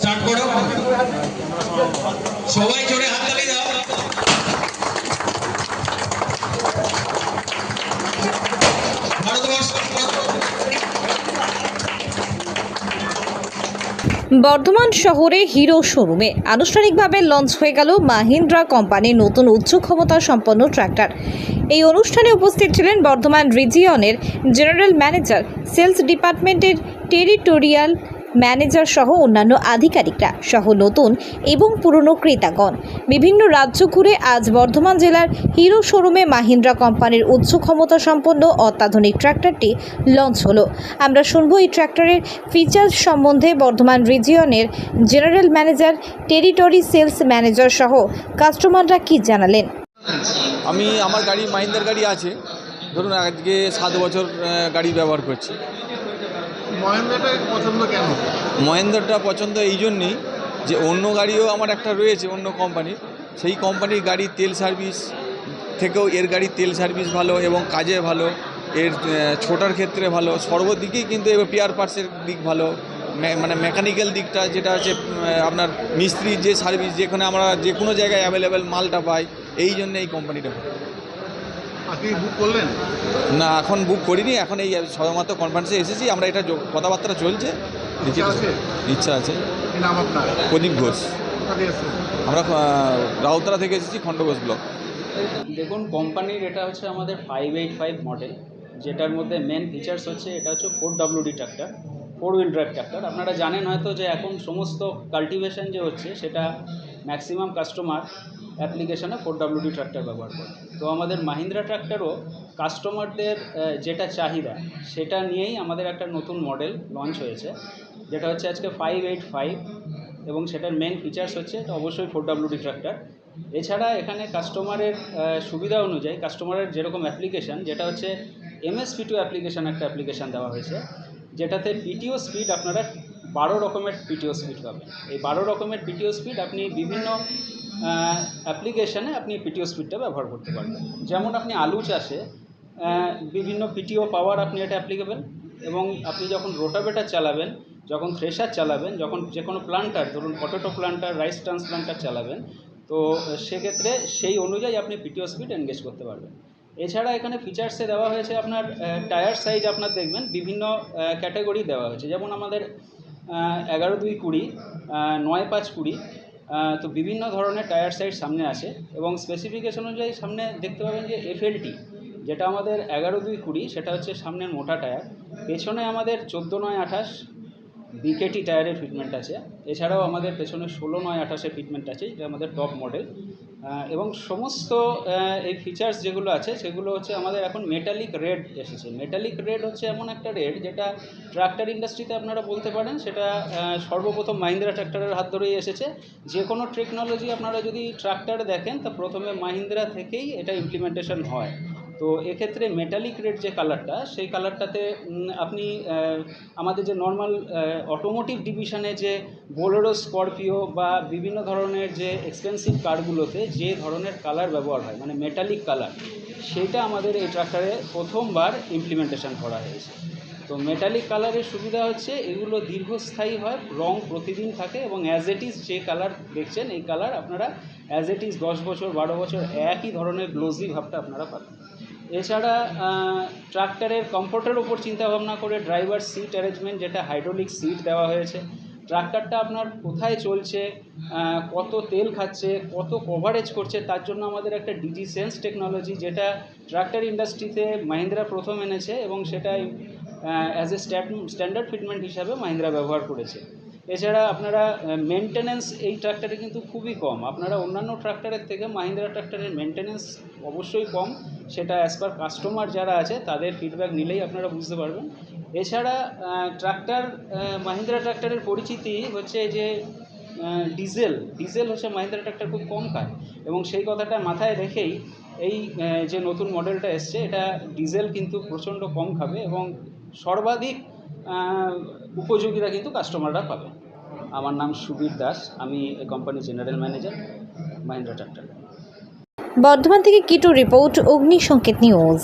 Start করো। সবাই জোরে দাও। বর্ধমান শহরে হিরো শোরুমে আনুষ্ঠানিকভাবে লঞ্চ হয়ে গেল মাহিন্দ্রা কোম্পানির নতুন উচ্চ ক্ষমতা সম্পন্ন ট্র্যাক্টর এই অনুষ্ঠানে উপস্থিত ছিলেন বর্ধমান রিজিয়নের জেনারেল ম্যানেজার, সেলস ডিপার্টমেন্টের টেরিটোরিয়াল ম্যানেজার সহ অন্যান্য আধিকারিকরা সহ নতুন এবং পুরনো ক্রেতাগণ। বিভিন্ন রাজ্য ঘুরে আজ বর্ধমান জেলার হিরো শোরুমে মাহিন্দ্রা কোম্পানির উচ্চ ক্ষমতা সম্পন্ন অত্যাধুনিক ট্র্যাক্টরটি লঞ্চ হলো। আমরা শুনব এই ট্র্যাক্টরের ফিচার্স সম্বন্ধে Bardhaman রিজিয়নের general manager territory sales manager সহ কাস্টমাররা কি জানালেন? আমি আমার গাড়ি মাহিন্দার গাড়ি আছে। ধরুন আজকে সাত বছর গাড়ি ব্যবহার করছি। মহেন্দ্রটা পছন্দ কেন? মহেন্দ্রটা পছন্দ এই জন্যেই যে অন্য গাড়িও আমার একটা রয়েছে অন্য কোম্পানির। সেই কোম্পানির গাড়ির তেল সার্ভিস থেকেও এর গাড়ির তেল সার্ভিস ভালো এবং কাজে ভালো এর ছোটার ক্ষেত্রে ভালো সর্বদিকেই কিন্তু এবার পেয়ার পার্টসের দিক ভালো মানে মেকানিক্যাল দিকটা যেটা উম, আপনার মিস্ত্রির যে সার্ভিস যেখানে আমরা যে কোনো জায়গায় অ্যাভেলেবেল মালটা পাই এই জন্য এই কোম্পানিটা আপনি বুক করলেন? না এখন বুক করিনি। এখন এই শুধুমাত্র কনফারেন্সে এসেছি। আমরা এটা কথাবার্তা চলছে। ইচ্ছা আছে? প্রদীপ ঘোষ? আমরা আহ, রাউতরা থেকে এসেছি খণ্ডঘোষ ব্লক। দেখুন কোম্পানির এটা হচ্ছে আমাদের ফাইভ এইট ফাইভ মডেল যেটার মধ্যে মেন ফিচার্স হচ্ছে এটা হচ্ছে four WD tractor four wheel drive tractor আপনারা জানেন হয়তো যে এখন সমস্ত কাল্টিভেশন যে হচ্ছে সেটা ম্যাক্সিমাম কাস্টমার অ্যাপ্লিকেশনে ফোর ডাব্লিউডি ট্র্যাক্টর ব্যবহার করে। তো আমাদের মাহিন্দ্রা ট্র্যাক্টরও কাস্টমারদের যেটা চাহিদা, সেটা নিয়েই আমাদের একটা নতুন মডেল লঞ্চ হয়েছে, যেটা হচ্ছে আজকে ফাইভ এইট ফাইভ এবং সেটার মেন ফিচার্স হচ্ছে অবশ্যই ফোর ডাব্লিউডি ট্র্যাক্টর। এছাড়া এখানে কাস্টমারের সুবিধা অনুযায়ী কাস্টমারের যেরকম অ্যাপ্লিকেশান যেটা হচ্ছে এমএসপি টু অ্যাপ্লিকেশান একটা অ্যাপ্লিকেশান দেওয়া হয়েছে, যেটাতে পিটিও স্পিড আপনারা বারো রকমের পিটিও স্পিড পাবেন। এই বারো রকমের পিটিও স্পিড আপনি বিভিন্ন অ্যাপ্লিকেশানে আপনি পিটিও স্পিডটা ব্যবহার করতে পারবেন। যেমন আপনি আলু চাষে বিভিন্ন পিটিও পাওয়ার আপনি এটা অ্যাপ্লিকেবেল এবং আপনি যখন রোটাভেটার চালাবেন, যখন থ্রেশার চালাবেন, যখন যে কোনো প্লান্টার ধরুন পটেটো প্লান্টার রাইস ট্রান্সপ্লান্টার চালাবেন, তো সেক্ষেত্রে সেই অনুযায়ী আপনি পিটিও স্পিড এনগেজ করতে পারবেন। এছাড়া এখানে ফিচার্সে দেওয়া হয়েছে আপনার টায়ার সাইজ আপনার দেখবেন, বিভিন্ন ক্যাটাগরি দেওয়া হয়েছে। যেমন আমাদের এগারো দুই কুড়ি নয় পাঁচ কুড়ি তো বিভিন্ন ধরনের টায়ার সাইড সামনে আছে এবং স্পেসিফিকেশন অনুযায়ী সামনে দেখতে পাবেন যে এফএলটি যেটা আমাদের এগারো দুই কুড়ি, সেটা হচ্ছে সামনের মোটা টায়ার পেছনে আমাদের চোদ্দ নয় আঠাশ বিকেটি টায়ারের ফিটমেন্ট আছে। এছাড়াও আমাদের পেছনে ষোলো নয় আঠাশের ফিটমেন্ট আছে, এটা আমাদের টপ মডেল এবং সমস্ত এই ফিচার্স যেগুলো আছে, সেগুলো হচ্ছে আমাদের এখন মেটালিক রেড এসেছে। মেটালিক রেড হচ্ছে এমন একটা রেড যেটা ট্রাক্টর ইন্ডাস্ট্রিতে আপনারা বলতে পারেন, সেটা সর্বপ্রথম মাহিন্দ্রা ট্র্যাক্টরের হাত ধরেই এসেছে। যে কোনো টেকনোলজি আপনারা যদি ট্রাক্টরে দেখেন, তা প্রথমে মাহিন্দ্রা থেকেই এটা ইমপ্লিমেন্টেশন হয়। তো এক্ষেত্রে মেটালিক রেড যে কালারটা সেই কালারটাতে আপনি আমাদের যে নর্মাল অটোমোটিভ ডিভিশনে যে বোলেরো স্করপিও বা বিভিন্ন ধরনের যে এক্সপেন্সিভ কারগুলোতে যে ধরনের কালার ব্যবহার হয় মানে মেটালিক কালার সেটা আমাদের এই ট্রাক্টরে প্রথমবার ইমপ্লিমেন্টেশন করা হয়েছে। তো মেটালিক কালারের সুবিধা হচ্ছে, এগুলো দীর্ঘস্থায়ী হয়, রং প্রতিদিন থাকে এবং অ্যাজ ইট ইজ যে কালার দেখছেন, এই কালার আপনারা অ্যাজ ইট ইজ দশ বছর, বারো বছর, একই ধরনের গ্লোজি ভাবটা আপনারা পাবেন। এছাড়া ট্রাক্টরের কমফোর্টের ওপর চিন্তা ভাবনা করে ড্রাইভার সিট অ্যারেঞ্জমেন্ট যেটা হাইড্রোলিক সিট দেওয়া হয়েছে। ট্রাক্টরটা আপনার কোথায় চলছে কত তেল খাচ্ছে, কত কভারেজ করছে, তার জন্য আমাদের একটা ডিজি সেন্স টেকনোলজি যেটা ট্রাক্টর ইন্ডাস্ট্রিতে মাহিন্দ্রা প্রথম এনেছে এবং সেটা অ্যাজ এ স্ট্যান্ডার্ড ফিটমেন্ট হিসাবে মাহিন্দ্রা ব্যবহার করেছে। এছাড়া আপনারা মেনটেনেন্স এই ট্রাক্টরে কিন্তু খুবই কম। আপনারা অন্যান্য ট্রাক্টরের থেকে মাহিন্দ্রা ট্রাক্টরের মেনটেনেন্স অবশ্যই কম। সেটা অ্যাজ পার কাস্টমার যারা আছে, তাদের ফিডব্যাক নিলেই আপনারা বুঝতে পারবেন। এছাড়া ট্রাক্টর মাহিন্দ্রা ট্রাক্টরের পরিচিতি হচ্ছে যে ডিজেল ডিজেল হচ্ছে মাহিন্দ্রা ট্রাক্টর খুব কম খায়। এবং সেই কথাটা মাথায় রেখেই এই যে নতুন মডেলটা এসছে, এটা ডিজেল কিন্তু প্রচণ্ড কম খাবে এবং সর্বাধিক উপযোগিতা কিন্তু কাস্টমাররা পাবে। আমার নাম সুবীর দাস, আমি এই কোম্পানির general manager Mahindra tractor Bardhaman থেকে কিটু রিপোর্ট, অগ্নি সংকেত নিউজ।